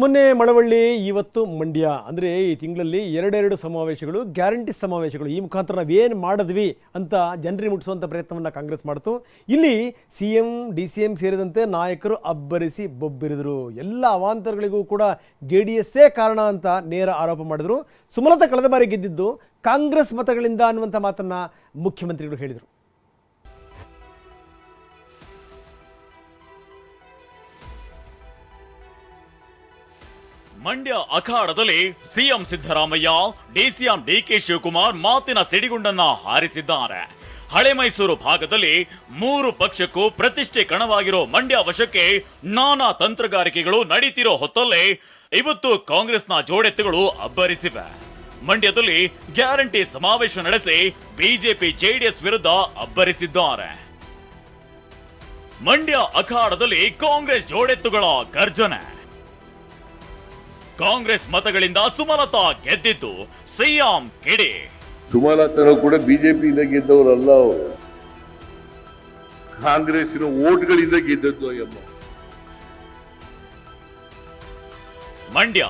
ಮೊನ್ನೆ ಮಳವಳ್ಳಿ, ಇವತ್ತು ಮಂಡ್ಯ. ಅಂದರೆ ಈ ತಿಂಗಳಲ್ಲಿ ಎರಡೆರಡು ಸಮಾವೇಶಗಳು, ಗ್ಯಾರಂಟಿ ಸಮಾವೇಶಗಳು. ಈ ಮುಖಾಂತರ ನಾವೇನು ಮಾಡಿದ್ವಿ ಅಂತ ಜನರಿಗೆ ಮುಟ್ಟಿಸುವಂಥ ಪ್ರಯತ್ನವನ್ನು ಕಾಂಗ್ರೆಸ್ ಮಾಡಿತು. ಇಲ್ಲಿ C M, D C M ಸೇರಿದಂತೆ ನಾಯಕರು ಅಬ್ಬರಿಸಿ ಬೊಬ್ಬಿರಿದರು. ಎಲ್ಲ ಅವಾಂತರಗಳಿಗೂ ಕೂಡ ಜೆ ಡಿ ಎಸ್ಸೇ ಕಾರಣ ಅಂತ ನೇರ ಆರೋಪ ಮಾಡಿದರು. ಸುಮಲತಾ ಕಳೆದ ಬಾರಿ ಗೆದ್ದಿದ್ದು ಕಾಂಗ್ರೆಸ್ ಮತಗಳಿಂದ ಅನ್ನುವಂಥ ಮಾತನ್ನು ಮುಖ್ಯಮಂತ್ರಿಗಳು ಹೇಳಿದರು. ಮಂಡ್ಯ ಅಖಾಡದಲ್ಲಿ CM Siddaramaiah, DCM DK Shivakumar ಮಾತಿನ ಸಿಡಿಗುಂಡನ್ನ ಹಾರಿಸಿದ್ದಾರೆ. ಹಳೆ ಮೈಸೂರು ಭಾಗದಲ್ಲಿ ಮೂರು ಪಕ್ಷಕ್ಕೂ ಪ್ರತಿಷ್ಠೆ ಕಣವಾಗಿರೋ ಮಂಡ್ಯ ವಶಕ್ಕೆ ನಾನಾ ತಂತ್ರಗಾರಿಕೆಗಳು ನಡೀತಿರೋ ಹೊತ್ತಲ್ಲೇ ಇವತ್ತು ಕಾಂಗ್ರೆಸ್ನ ಜೋಡೆತ್ತುಗಳು ಅಬ್ಬರಿಸಿವೆ. ಮಂಡ್ಯದಲ್ಲಿ ಗ್ಯಾರಂಟಿ ಸಮಾವೇಶ ನಡೆಸಿ ಬಿಜೆಪಿ, ಜೆಡಿಎಸ್ ವಿರುದ್ಧ ಅಬ್ಬರಿಸಿದ್ದಾರೆ. ಮಂಡ್ಯ ಅಖಾಡದಲ್ಲಿ ಕಾಂಗ್ರೆಸ್ ಜೋಡೆತ್ತುಗಳ ಗರ್ಜನೆ. ಕಾಂಗ್ರೆಸ್ ಮತಗಳಿಂದ ಸುಮಲತಾ ಗೆದ್ದಿದ್ದು ಸಿಎಂ ಕಿಡಿ. ಸುಮಲತಾ ಕೂಡ ಬಿಜೆಪಿಯಿಂದ ಗೆದ್ದವರಲ್ಲ ಅವರು. ಕಾಂಗ್ರೆಸ್ಸಿನ ಓಟ್ಗಳಿಂದ ಗೆದ್ದದ್ದು ಎಂಬ ಮಂಡ್ಯ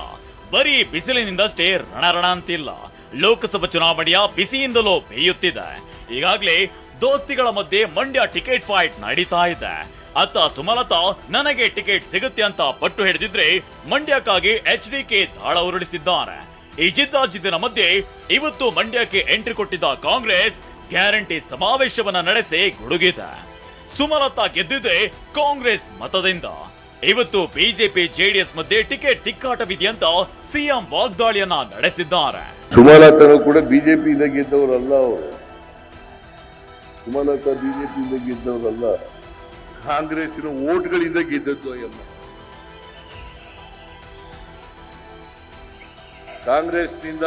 ಬರೀ ಬಿಸಿಲಿನಿಂದಷ್ಟೇ ರಣರಣ ಅಂತಿಲ್ಲ ಲೋಕಸಭಾ ಚುನಾವಣೆಯ ಬಿಸಿಯಿಂದಲೂ ಬೇಯುತ್ತಿದೆ. ಈಗಾಗಲೇ ದೋಸ್ತಿಗಳ ಮಧ್ಯೆ ಮಂಡ್ಯ ಟಿಕೆಟ್ ಫೈಟ್ ನಡೀತಾ ಇದೆ. ಅತ್ತ ಸುಮಲತಾ, ನನಗೆ ಟಿಕೆಟ್ ಸಿಗುತ್ತೆ ಅಂತ ಪಟ್ಟು ಹಿಡಿದಿದ್ರೆ ಮಂಡ್ಯಕ್ಕಾಗಿ ಎಚ್ ಡಿ ಕೆ ದಾಳ ಉರುಳಿಸಿದ್ದಾರೆ. ಈ ಜಿದ್ದಾಜಿದ್ದಿನ ಮಧ್ಯೆ ಇವತ್ತು ಮಂಡ್ಯಕ್ಕೆ ಎಂಟ್ರಿ ಕೊಟ್ಟಿದ್ದ ಕಾಂಗ್ರೆಸ್ ಗ್ಯಾರಂಟಿ ಸಮಾವೇಶವನ್ನ ನಡೆಸಿ ಗುಡುಗಿದೆ. ಸುಮಲತಾ ಗೆದ್ದಿದೆ ಕಾಂಗ್ರೆಸ್ ಮತದಿಂದ. ಇವತ್ತು ಬಿಜೆಪಿ ಜೆಡಿಎಸ್ ಮಧ್ಯೆ ಟಿಕೆಟ್ ತಿಕ್ಕಾಟವಿದೆಯಂತ ಸಿಎಂ ವಾಗ್ದಾಳಿಯನ್ನ ನಡೆಸಿದ್ದಾರೆ. ಸುಮಲತನು ಕೂಡ ಬಿಜೆಪಿಯಿಂದ ಗೆದ್ದವರಲ್ಲ ಅವರು. ಸುಮಲತಾ ಬಿಜೆಪಿಯಿಂದ ಗೆದ್ದವರಲ್ಲ. ಕಾಂಗ್ರೆಸ್ಸಿನ ಓಟ್ಗಳಿಂದ ಗೆದ್ದದ್ದು ಅಯ್ಯಮ್ಮ. ಕಾಂಗ್ರೆಸ್ನಿಂದ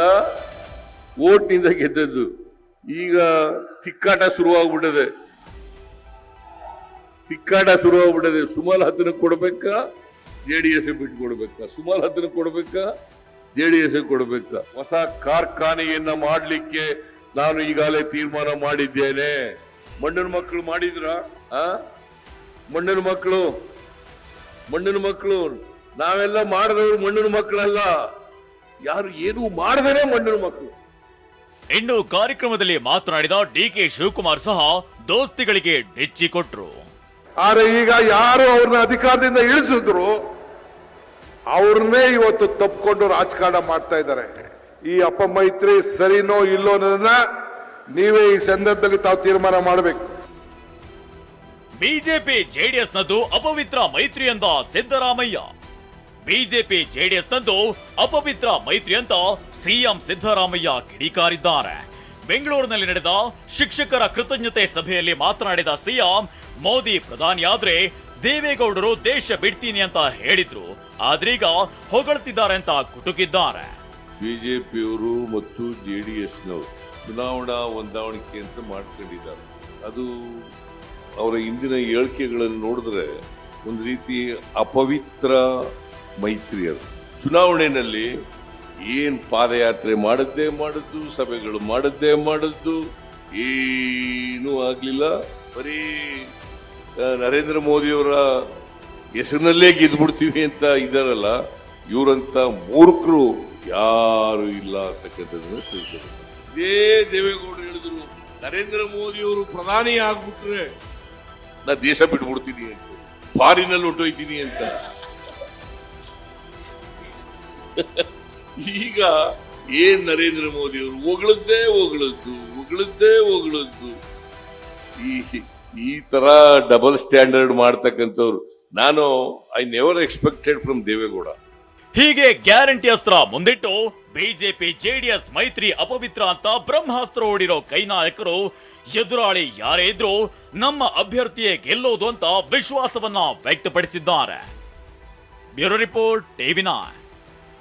ಓಟ್ನಿಂದ ಗೆದ್ದದ್ದು. ಈಗ ತಿಕ್ಕಾಟ ಶುರುವಾಗ್ಬಿಟ್ಟದೆ. ತಿಕ್ಕಾಟ ಶುರುವಾಗ್ಬಿಟ್ಟದೆ. ಸುಮಲ್ ಹತ್ತನ ಕೊಡ್ಬೇಕಾ? ಜೆ ಡಿ ಎಸ್ ಬಿಟ್ಟು ಕೊಡ್ಬೇಕಾ? ಸುಮಲ್ ಹತ್ತನ ಕೊಡ್ಬೇಕಾ? ಜೆ ಡಿ ಎಸ್ ಕೊಡ್ಬೇಕಾ? ಹೊಸ ಕಾರ್ಖಾನೆಯನ್ನ ಮಾಡಲಿಕ್ಕೆ ನಾನು ಈಗಾಗಲೇ ತೀರ್ಮಾನ ಮಾಡಿದ್ದೇನೆ. ಮಣ್ಣಿನ ಮಕ್ಕಳು ಮಾಡಿದ್ರ ಆ? ಮಣ್ಣಿನ ಮಕ್ಕಳು ಮಣ್ಣಿನ ಮಕ್ಕಳು ನಾವೆಲ್ಲ ಮಾಡಿದವರು ಮಣ್ಣಿನ ಮಕ್ಕಳಲ್ಲ. ಯಾರು ಏನೂ ಮಾಡದೇನೆ ಮಣ್ಣಿನ ಮಕ್ಕಳು. ಇನ್ನು ಕಾರ್ಯಕ್ರಮದಲ್ಲಿ ಮಾತನಾಡಿದ ಡಿ ಕೆ ಶಿವಕುಮಾರ್ ಸಹ ದೋಸ್ತಿಗಳಿಗೆ ಡಿಚ್ಚಿ ಕೊಟ್ರು. ಆದ್ರೆ ಈಗ ಯಾರು ಅವ್ರನ್ನ ಅಧಿಕಾರದಿಂದ ಇಳಿಸಿದ್ರು ಅವ್ರನ್ನೇ ಇವತ್ತು ತಪ್ಪಿಕೊಂಡು ರಾಜಕಾರಣ ಮಾಡ್ತಾ ಇದ್ದಾರೆ. ಈ ಅಪ್ಪ ಮೈತ್ರಿ ಸರಿನೋ ಇಲ್ಲೋ ಅನ್ನೋದನ್ನ ನೀವೇ ಈ ಸಂದರ್ಭದಲ್ಲಿ ತಾವು ತೀರ್ಮಾನ ಮಾಡಬೇಕು. ಬಿಜೆಪಿ ಜೆಡಿಎಸ್ ನದ್ದು ಅಪವಿತ್ರ ಮೈತ್ರಿ ಎಂದ ಸಿದ್ದರಾಮಯ್ಯ. ಬಿಜೆಪಿ ಜೆಡಿಎಸ್ ನದ್ದು ಅಪವಿತ್ರ ಮೈತ್ರಿ ಅಂತ ಸಿಎಂ ಸಿದ್ದರಾಮಯ್ಯ ಕಿಡಿಕಾರಿದ್ದಾರೆ. ಬೆಂಗಳೂರಿನಲ್ಲಿ ನಡೆದ ಶಿಕ್ಷಕರ ಕೃತಜ್ಞತೆ ಸಭೆಯಲ್ಲಿ ಮಾತನಾಡಿದ ಸಿಎಂ ಮೋದಿ ಪ್ರಧಾನಿಯಾದ್ರೆ ದೇವೇಗೌಡರು ದೇಶ ಬಿಡ್ತೀನಿ ಅಂತ ಹೇಳಿದ್ರು. ಆದ್ರೀಗ ಹೊಗಳ್ತಿದ್ದಾರೆ ಅಂತ ಕುಟುಕಿದ್ದಾರೆ. ಬಿಜೆಪಿಯವರು ಮತ್ತು ಜೆಡಿಎಸ್ನವರು ಚುನಾವಣಾ ಹೊಂದಾವಣಿಕೆ ಅಂತ ಮಾಡ್ಕೊಂಡಿದ್ದಾರೆ. ಅದು ಅವರ ಇಂದಿನ ಹೇಳಿಕೆಗಳನ್ನು ನೋಡಿದ್ರೆ ಒಂದು ರೀತಿ ಅಪವಿತ್ರ ಮೈತ್ರಿ ಅದು. ಚುನಾವಣೆಯಲ್ಲಿ ಏನು ಪಾದಯಾತ್ರೆ ಮಾಡದ್ದೇ ಮಾಡದ್ದು, ಸಭೆಗಳು ಮಾಡದ್ದೇ ಮಾಡದ್ದು, ಏನೂ ಆಗಲಿಲ್ಲ. ಬರೀ ನರೇಂದ್ರ ಮೋದಿಯವರ ಹೆಸರಿನಲ್ಲೇ ಗೆದ್ದುಬಿಡ್ತೀವಿ ಅಂತ ಇದ್ದಾರಲ್ಲ ಇವರಂಥ ಮೂರ್ಖರು ಯಾರು ಇಲ್ಲ ಅಂತಕ್ಕಂಥದ್ದನ್ನು ತಿಳ್ಕೊಬೇಕು ಇದೇ ದೇವೇಗೌಡರು ಹೇಳಿದ್ರು, ನರೇಂದ್ರ ಮೋದಿ ಅವರು ಪ್ರಧಾನಿ ಆಗ್ಬಿಟ್ರೆ ನಾ ದೇಶ ಬಿಟ್ಬಿಡ್ತೀನಿ ಅಂತ. ಫಾರಿನಲ್ಲಿ ಹೊಟ್ಟೋಯ್ತೀನಿ ಅಂತ. ಈಗ ಏನ್ ನರೇಂದ್ರ ಮೋದಿ ಅವರು ಹೊಗಳದ್ದೇ ಹೊಗಳದ್ದು ಹೊಗಳದ್ದೇ ಹೊಗಳದ್ದು. ಈ ಈ ತರ ಡಬಲ್ ಸ್ಟ್ಯಾಂಡರ್ಡ್ ಮಾಡ್ತಕ್ಕಂಥವ್ರು. ನಾನು I never expected from Deve Gowda. ಹೀಗೆ ಗ್ಯಾರಂಟಿ ಅಸ್ತ್ರ ಮುಂದಿಟ್ಟು ಬಿಜೆಪಿ, ಜೆಡಿಎಸ್, ಮೈತ್ರಿ, ಅಪವಿತ್ರ ಅಂತ ಬ್ರಹ್ಮಾಸ್ತ್ರ ಓಡಿರೋ ಕೈ ನಾಯಕರು ಎದುರಾಳಿ ಯಾರೇ ಇದ್ರೂ ನಮ್ಮ ಅಭ್ಯರ್ಥಿಯೇ ಗೆಲ್ಲೋದು ಅಂತ ವಿಶ್ವಾಸವನ್ನ ವ್ಯಕ್ತಪಡಿಸಿದ್ದಾರೆ. Bureau report TV